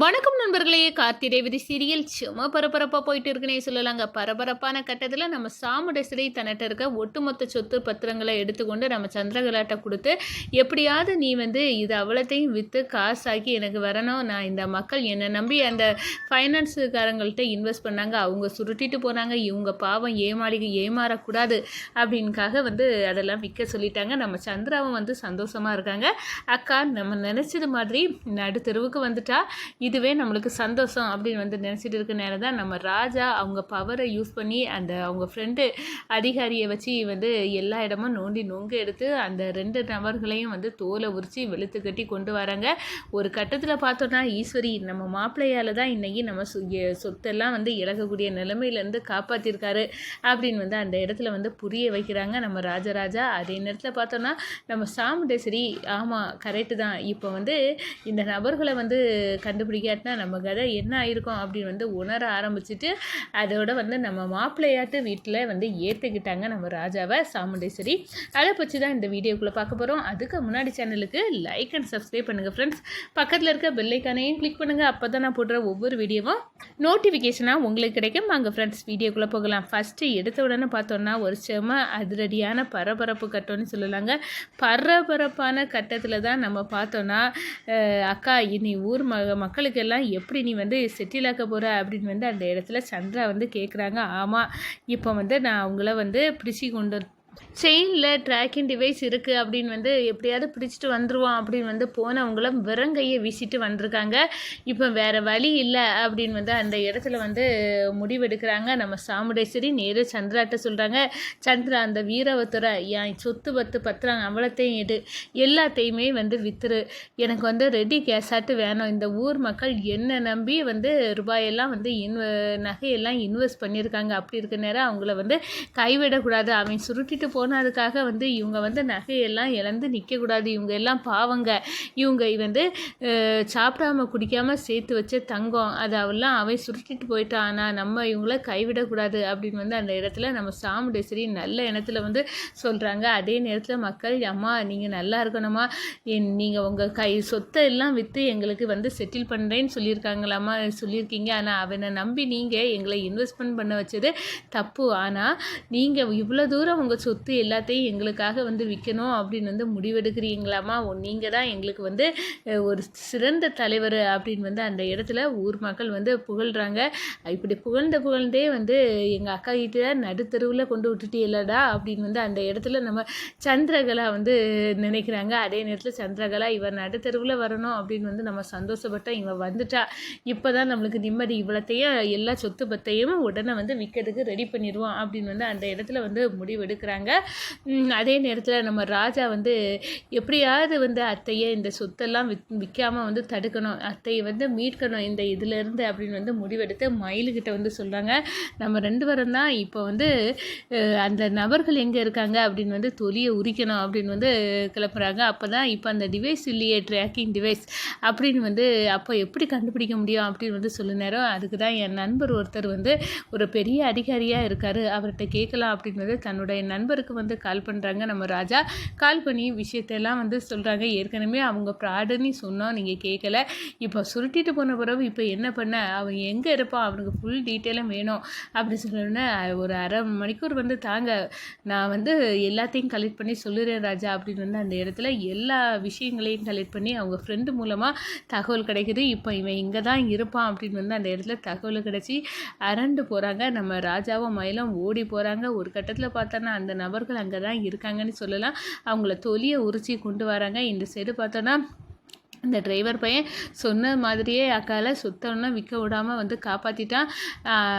வணக்கம் நண்பர்களே கார்த்தி விதி சீரியல் சும்மா பரபரப்பாக போயிட்டு இருக்குன்னே சொல்லலாங்க. பரபரப்பான கட்டத்தில் நம்ம சாமுடேஸ்வரி தன்னிட்ட இருக்க ஒட்டுமொத்த சொத்து பத்திரங்களை எடுத்துக்கொண்டு நம்ம சந்திரகலாட்ட கொடுத்து எப்படியாவது நீ வந்து இது அவ்வளோத்தையும் விற்று காசாக்கி எனக்கு வரணும். நான் இந்த மக்கள் என்னை நம்பி அந்த ஃபைனான்ஸுக்காரங்கள்ட்ட இன்வெஸ்ட் பண்ணாங்க. அவங்க சுருட்டிட்டு போனாங்க. இவங்க பாவம் ஏமாளிக ஏமாறக்கூடாது அப்படின்காக வந்து அதெல்லாம் விற்க சொல்லிட்டாங்க. நம்ம சந்திராவும் வந்து சந்தோஷமாக இருக்காங்க. அக்கா நம்ம நினச்சது மாதிரி நடு தெருவுக்கு வந்துட்டா. இதுவே நம்மளுக்கு சந்தோஷம் அப்படின்னு வந்து நினச்சிட்டு இருக்க நேரம் தான் நம்ம ராஜா அவங்க பவரை யூஸ் பண்ணி அந்த அவங்க ஃப்ரெண்டு அதிகாரியை வச்சு வந்து எல்லா இடமும் நோண்டி நொங்கு எடுத்து அந்த ரெண்டு நபர்களையும் வந்து தோலை உரித்து வெளுத்து கட்டி கொண்டு வராங்க. ஒரு கட்டத்தில் பார்த்தோன்னா ஈஸ்வரி நம்ம மாப்பிள்ளையால் தான் இன்றைக்கி நம்ம சொ சொத்தெல்லாம் வந்து இழக்கக்கூடிய நிலைமையிலேருந்து காப்பாற்றிருக்காரு அப்படின்னு வந்து அந்த இடத்துல வந்து புரிய வைக்கிறாங்க நம்ம ராஜராஜா அதே நேரத்தில் பார்த்தோன்னா நம்ம சாமுண்டேஸ்வரி ஆமாம் கரெக்டு தான். இப்போ வந்து இந்த நபர்களை வந்து கண்டுபிடி பிடிக்காட்டினா நம்ம கதை என்ன ஆயிருக்கும் அப்படின்னு வந்து உணர ஆரம்பிச்சிட்டு அதோட வந்து நம்ம மாப்பிள்ளையாட்டு வீட்டில் வந்து ஏற்றுக்கிட்டாங்க நம்ம ராஜாவை சாமுண்டேஸ்வரி. அதை பற்றி தான் இந்த வீடியோக்குள்ளே பார்க்க போகிறோம் அதுக்கு முன்னாடி சேனலுக்கு லைக் அண்ட் சப்ஸ்கிரைப் பண்ணுங்கள் ஃப்ரெண்ட்ஸ் பக்கத்தில் இருக்க பெல்லைக்கானையும் கிளிக் பண்ணுங்கள் அப்போ தான் நான் போடுற ஒவ்வொரு வீடியோவும் நோட்டிஃபிகேஷனாக உங்களுக்கு கிடைக்கும். வாங்க ஃப்ரெண்ட்ஸ் வீடியோக்குள்ளே போகலாம். ஃபஸ்ட்டு எடுத்த உடனே பார்த்தோன்னா ஒரு செம அதிரடியான பரபரப்பு கட்டம்னு சொல்லலாங்க. பரபரப்பான கட்டத்தில் தான் நம்ம பார்த்தோன்னா அக்கா இனி ஊர் ம மக்களுக்கெல்லாம் எப்படி நீ வந்து செட்டில் ஆக்க போகிற அப்படின்னு வந்து அந்த இடத்துல சந்திரா வந்து கேட்குறாங்க ஆமாம் இப்போ வந்து நான் அவங்கள வந்து பிடிச்சி கொண்டு செயினில் ட்ராக்கிங் டிவைஸ் இருக்குது அப்படின்னு வந்து எப்படியாவது பிடிச்சிட்டு வந்துடுவான் அப்படின்னு வந்து போனவங்களும் விறங்கையை வீசிட்டு வந்திருக்காங்க. இப்போ வேறு வழி இல்லை அப்படின்னு வந்து அந்த இடத்துல வந்து முடிவெடுக்கிறாங்க. நம்ம சாமுடேஸ்வரி நேரு சந்திராட்ட சொல்கிறாங்க சந்திரா அந்த வீரவத்துறை என் சொத்து பத்து பத்திரம் அவ்வளோத்தையும் எடு. எல்லாத்தையுமே வந்து வித்துரு. எனக்கு வந்து ரெடி கேஷாட்டு வேணும். இந்த ஊர் மக்கள் என்னை நம்பி வந்து ரூபாயெல்லாம் வந்து இன்வ நகையெல்லாம் இன்வெஸ்ட் பண்ணியிருக்காங்க. அப்படி இருக்க நேரம் அவங்கள வந்து கைவிடக்கூடாது. அவன் சுருட்டிட்டு போனதுக்காக வந்து இவங்க வந்து நகையெல்லாம் இழந்து நிற்கக்கூடாது இவங்க எல்லாம் பாவங்க. இவங்க வந்து சாப்பிடாம குடிக்காமல் சேர்த்து வச்ச தங்கம் அது அவெல்லாம் அவன் சுருட்டிட்டு போயிட்டான் ஆனால் நம்ம இவங்கள கைவிடக்கூடாது அப்படின்னு வந்து அந்த இடத்துல நம்ம சாமுண்டேஸ்வரி நல்ல இடத்துல வந்து சொல்கிறாங்க அதே நேரத்தில் மக்கள் அம்மா நீங்கள் நல்லா இருக்கணுமா நீங்கள் உங்கள் கை சொத்தை எல்லாம் விற்று எங்களுக்கு வந்து செட்டில் பண்ணுறேன்னு சொல்லியிருக்காங்களாம்மா சொல்லியிருக்கீங்க. ஆனால் அவனை நம்பி நீங்கள் எங்களை இன்வெஸ்ட்மெண்ட் பண்ண வச்சது தப்பு. ஆனால் நீங்கள் இவ்வளோ தூரம் உங்கள் சொத்து எல்லாத்தையும் எங்களுக்காக வந்து விற்கணும் அப்படின்னு வந்து முடிவெடுக்கிறீங்களாம்மா? நீங்கள் தான் எங்களுக்கு வந்து ஒரு சிறந்த தலைவர் அப்படின்னு வந்து அந்த இடத்துல ஊர் மக்கள் வந்து புகழ்கிறாங்க இப்படி புகழ்ந்த புகழ்ந்தே வந்து எங்கள் அக்கா கிட்ட நடுத்தருவில் கொண்டு விட்டுட்டீல்லடா அப்படின்னு வந்து அந்த இடத்துல நம்ம சந்திரகலா வந்து நினைக்கிறாங்க. அதே நேரத்தில் சந்திரகலா இவர் நடுத்தருவில் வரணும் அப்படின்னு வந்து நம்ம சந்தோஷப்பட்டோம் இவன் வந்துட்டா. இப்போ தான் நம்மளுக்கு நிம்மதி. இவ்வளோத்தையும் எல்லா சொத்து பத்தையும் உடனே வந்து விற்கிறதுக்கு ரெடி பண்ணிடுவோம் அப்படின்னு வந்து அந்த இடத்துல வந்து முடிவெடுக்கிறாங்க. உம், அதே நேரத்தில் நம்ம ராஜா வந்து எப்படியாவது வந்து அத்தையை இந்த சொத்தெல்லாம் வித் விற்காம வந்து தடுக்கணும் அத்தையை வந்து மீட்கணும் இந்த இதிலேருந்து அப்படின்னு வந்து முடிவெடுத்து மயிலுக்கிட்ட வந்து சொல்கிறாங்க நம்ம ரெண்டு பேரும் தான் இப்போ வந்து அந்த நபர்கள் எங்கே இருக்காங்க அப்படின்னு வந்து தொலியை உரிக்கணும் அப்படின்னு வந்து கிளப்புறாங்க. அப்போ தான் இப்போ அந்த டிவைஸ் இல்லையே ட்ராக்கிங் டிவைஸ் அப்படின்னு வந்து அப்போ எப்படி கண்டுபிடிக்க முடியும் அப்படின்னு வந்து சொல்ல நேரம் அதுக்கு தான் என் நண்பர் ஒருத்தர் வந்து ஒரு பெரிய அதிகாரியாக இருக்கார். அவர்கிட்ட கேட்கலாம் அப்படின்னு வந்து தன்னுடைய நண்பருக்கு வந்து கால் பண்ணுறாங்க நம்ம ராஜா கால் பண்ணி விஷயத்தெல்லாம் வந்து சொல்கிறாங்க ஏற்கனவே அவங்க ப்ராடுன்னு சொன்னோம். நீங்கள் கேட்கல இப்போ சுருட்டிட்டு போன பிறகு இப்போ என்ன பண்ண? அவன் எங்கே இருப்பான்? அவனுக்கு ஃபுல் டீட்டெயிலும் வேணும். அப்படி சொன்னோன்னே ஒரு அரை மணிக்கூர் வந்து தாங்க நான் வந்து எல்லாத்தையும் கலெக்ட் பண்ணி சொல்லுறேன் ராஜா. அப்படின்னு வந்து அந்த இடத்துல எல்லா விஷயங்களையும் கலெக்ட் பண்ணி அவங்க ஃப்ரெண்டு மூலமாக தகவல் கிடைக்குது. இப்போ இவன் இங்கே தான் இருப்பான் அப்படின்னு வந்து அந்த இடத்துல தகவல் கிடச்சி அரண்டு போகிறாங்க நம்ம ராஜாவும் மயிலும் ஓடி போகிறாங்க ஒரு கட்டத்தில் பார்த்தோன்னா அந்த நபர்கள் அங்கே தான் இருக்காங்கன்னு சொல்லலாம். அவங்கள தொலியை உரிச்சி கொண்டு வராங்க. இந்த சைடு பார்த்தோன்னா இந்த டிரைவர் பையன் சொன்ன மாதிரியே அக்கால சுத்தம்னா விற்க விடாமல் வந்து காப்பாற்றிட்டான்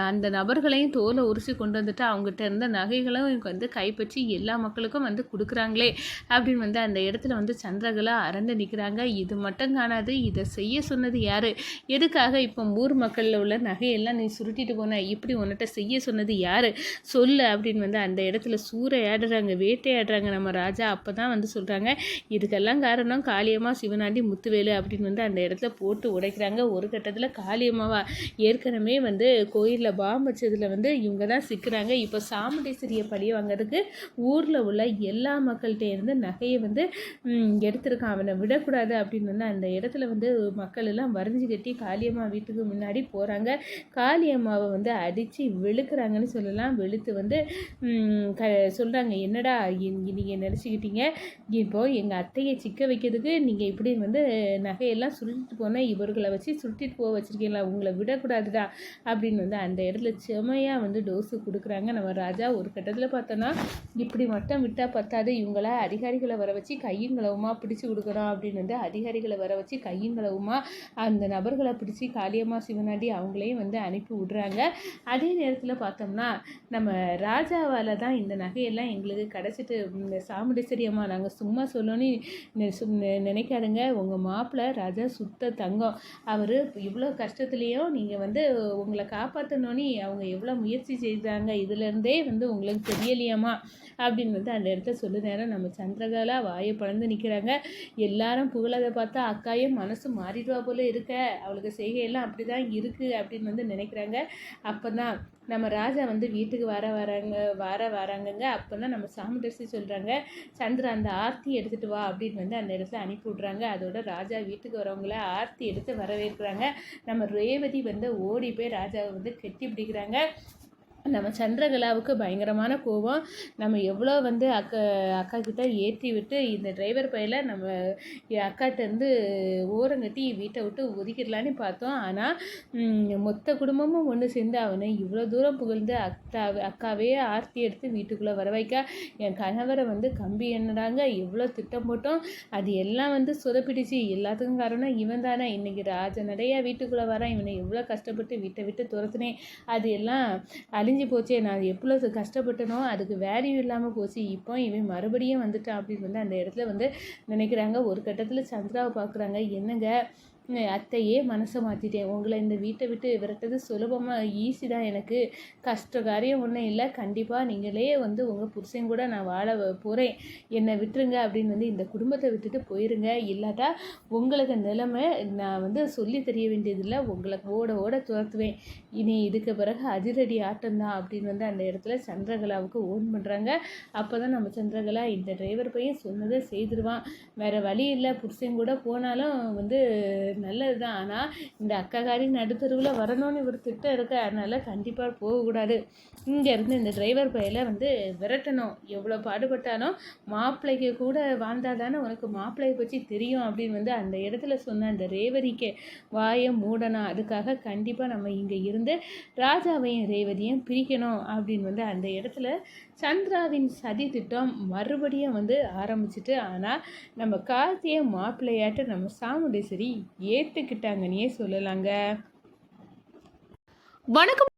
அந்த நபர்களையும் தோலை உரிச்சு கொண்டு வந்துட்டு அவங்ககிட்ட இருந்த நகைகளும் இவங்க வந்து கைப்பற்றி எல்லா மக்களுக்கும் வந்து கொடுக்குறாங்களே அப்படின்னு வந்து அந்த இடத்துல வந்து சந்திரகலா அறந்து நிற்கிறாங்க இது மட்டும் காணாது இதை செய்ய சொன்னது யார்? எதுக்காக இப்போ ஊர் மக்களில் உள்ள நகையெல்லாம் நீ சுருட்டிட்டு போன? இப்படி உன்கிட்ட செய்ய சொன்னது யார்? சொல்லு அப்படின்னு வந்து அந்த இடத்துல சூறையாடுறாங்க வேட்டையாடுறாங்க நம்ம ராஜா. அப்போ தான் வந்து சொல்கிறாங்க இதுக்கெல்லாம் காரணம் காளியமாக சிவனாண்டி முத்து வேலு அப்படின்னு வந்து அந்த இடத்துல போட்டு உடைக்கிறாங்க. ஒரு கட்டத்தில் காளியம்மாவா ஏற்கனவே வந்து கோயிலில் பாம்பு வச்சதில் வந்து இவங்க தான் சிக்கிறாங்க. இப்போ சாமுண்டேஸ்வரியை பழி வாங்கிறதுக்கு ஊரில் உள்ள எல்லா மக்கள்கிட்ட இருந்து நகையை வந்து எடுத்திருக்கான். அவனை விடக்கூடாது அப்படின்னு வந்து அந்த இடத்துல வந்து மக்கள் எல்லாம் வரைஞ்சி கட்டி காளியம்மா வீட்டுக்கு முன்னாடி போகிறாங்க காளியம்மாவை வந்து அடித்து வெளுக்கிறாங்கன்னு சொல்லலாம். வெளுத்து வந்து க சொல்கிறாங்க என்னடா நீங்கள் நினச்சிக்கிட்டீங்க? இப்போது எங்கள் அத்தையை சிக்க வைக்கிறதுக்கு நீங்கள் இப்படி வந்து நகையெல்லாம் சுருட்டிட்டு போனால் இவர்களை வச்சு சுருட்டிட்டு போக வச்சுருக்கீங்களா? உங்களை விடக்கூடாதுடா அப்படின்னு வந்து அந்த இடத்துல செமையாக வந்து டோஸு கொடுக்குறாங்க. நம்ம ராஜா ஒரு கட்டத்தில் பார்த்தோன்னா இப்படி மட்டும் விட்டால் பத்தாது. இவங்கள அதிகாரிகளை வர வச்சு கையுங்களவுமா பிடிச்சி கொடுக்குறோம் அப்படின்னு வந்து அதிகாரிகளை வர வச்சு கையுங்களவுமா அந்த நபர்களை பிடிச்சி காளியம்மா சிவனாடி அவங்களையும் வந்து அனுப்பி விடுறாங்க. அதே நேரத்தில் பார்த்தோம்னா நம்ம ராஜாவால் தான் இந்த நகையெல்லாம் எங்களுக்கு கிடச்சிட்டு சாமுண்டேஸ்வரி அம்மா நாங்கள் சும்மா சொல்லணும்னு நினைக்காதுங்க. உங்கள் மாப்பிள்ளை ராஜா சுத்த தங்கம். அவர் இவ்வளோ கஷ்டத்துலேயும் நீங்கள் வந்து உங்களை காப்பாற்றணும்னு அவங்க எவ்வளோ முயற்சி செய்தாங்க. இதுலேருந்தே வந்து உங்களுக்கு தெரியலையாமா அப்படின்னு வந்து அந்த இடத்த சொல்லு நேரம் நம்ம சந்திரகாலா வாயை பழந்து நிற்கிறாங்க எல்லாரும் புகழதை பார்த்தா அக்காயும் மனசு மாறிடுவா போல இருக்க. அவளுக்கு செய்கையெல்லாம் அப்படி தான் இருக்குது அப்படின்னு வந்து நினைக்கிறாங்க. அப்போ தான் நம்ம ராஜா வந்து வீட்டுக்கு வர வராங்க வர வராங்கங்க. அப்போ தான் நம்ம சாமுண்டரசி சொல்கிறாங்க சந்திரா அந்த ஆர்த்தி எடுத்துகிட்டு வா அப்படின்னு வந்து அந்த இடத்துல அனுப்பி விட்றாங்க. அதோட ராஜா வீட்டுக்கு வரவங்கள ஆர்த்தி எடுத்து வரவேற்கிறாங்க. நம்ம ரேவதி வந்து ஓடி போய் ராஜாவை வந்து கெட்டி பிடிக்கிறாங்க. நம்ம சந்திரகலாவுக்கு பயங்கரமான கோபம். நம்ம எவ்வளோ வந்து அக்கா அக்கா கிட்ட ஏற்றி விட்டு இந்த டிரைவர் பையில நம்ம அக்காட்டேருந்து ஓரங்கட்டி வீட்டை விட்டு ஒதுக்கிடலான்னு பார்த்தோம். ஆனால் மொத்த குடும்பமும் ஒன்று சேர்ந்து அவனை இவ்வளோ தூரம் புகழ்ந்து அக்கா அக்காவே ஆர்த்தி எடுத்து வீட்டுக்குள்ளே வர வைக்க. என் கணவரை வந்து கம்பி என்னடாங்க எவ்வளோ திட்டம் போட்டோம். அது எல்லாம் வந்து சொதப்பிடுச்சு. எல்லாத்துக்கும் காரணம் இவன் தானே இன்றைக்கி ராஜ நடையா வீட்டுக்குள்ளே வரான். இவனை எவ்வளோ கஷ்டப்பட்டு வீட்டை விட்டு துரத்துனேன். அது எல்லாம் அழி முடிஞ்சு போச்சே. நான் எவ்வளோ கஷ்டப்பட்டனோ அதுக்கு வேல்யூ இல்லாமல் போச்சு. இப்போ இவன் மறுபடியும் வந்துட்டான் அப்படின்னு வந்து அந்த இடத்துல வந்து நினைக்கிறாங்க. ஒரு கட்டத்தில் சந்திராவை பார்க்குறாங்க என்னங்க? அத்தையே மனசை மாற்றிட்டேன் உங்களை இந்த வீட்டை விட்டு விரட்டது சுலபமாக ஈஸி தான் எனக்கு. கஷ்ட காரியம் ஒன்றும் இல்லை. கண்டிப்பாக நீங்களே வந்து உங்கள் புருஷன் கூட நான் வாழ போகிறேன் என்னை விட்டுருங்க அப்படின்னு வந்து இந்த குடும்பத்தை விட்டுட்டு போயிருங்க. இல்லாட்டா உங்களுக்கு நிலைமை நான் வந்து சொல்லி தெரிய வேண்டியதில்லை. உங்களை ஓட ஓட துரத்துவேன். இனி இதுக்கு பிறகு அதிரடி ஆட்டம்தான் அப்படின்னு வந்து அந்த இடத்துல சந்திரகலாவுக்கு ஓன் பண்ணுறாங்க அப்போ தான் நம்ம சந்திரகலா இந்த டிரைவர் பையன் சொன்னதை செய்திருவான். வேறு வழி இல்லை. புருஷன் கூட போனாலும் வந்து நல்லது தான் ஆனால் இந்த அக்காக்காரி நடுத்தருவில் வரணும்னு இவர் திட்டம் இருக்கு. அதனால் கண்டிப்பாக போகக்கூடாது. இங்கேருந்து இந்த டிரைவர் பையில வந்து விரட்டணும். எவ்வளோ பாடுபட்டாலும் மாப்பிள்ளைக்கு கூட வாழ்ந்தால் தானே உனக்கு மாப்பிள்ளையை பற்றி தெரியும் அப்படின்னு வந்து அந்த இடத்துல சொன்ன அந்த ரேவதிக்கு வாயை மூடணும். அதுக்காக கண்டிப்பாக நம்ம இங்கே இருந்து ராஜாவையும் ரேவதியும் பிரிக்கணும் அப்படின்னு வந்து அந்த இடத்துல சந்திராவின் சதி திட்டம் மறுபடியும் வந்து ஆரம்பிச்சிட்டு ஆனால் நம்ம கார்த்தியை மாப்பிள்ளையாட்ட நம்ம சாமுண்டேஸ்வரி ஏற்றுக்கிட்டாங்கன்னே சொல்லலாங்க. வணக்கம்.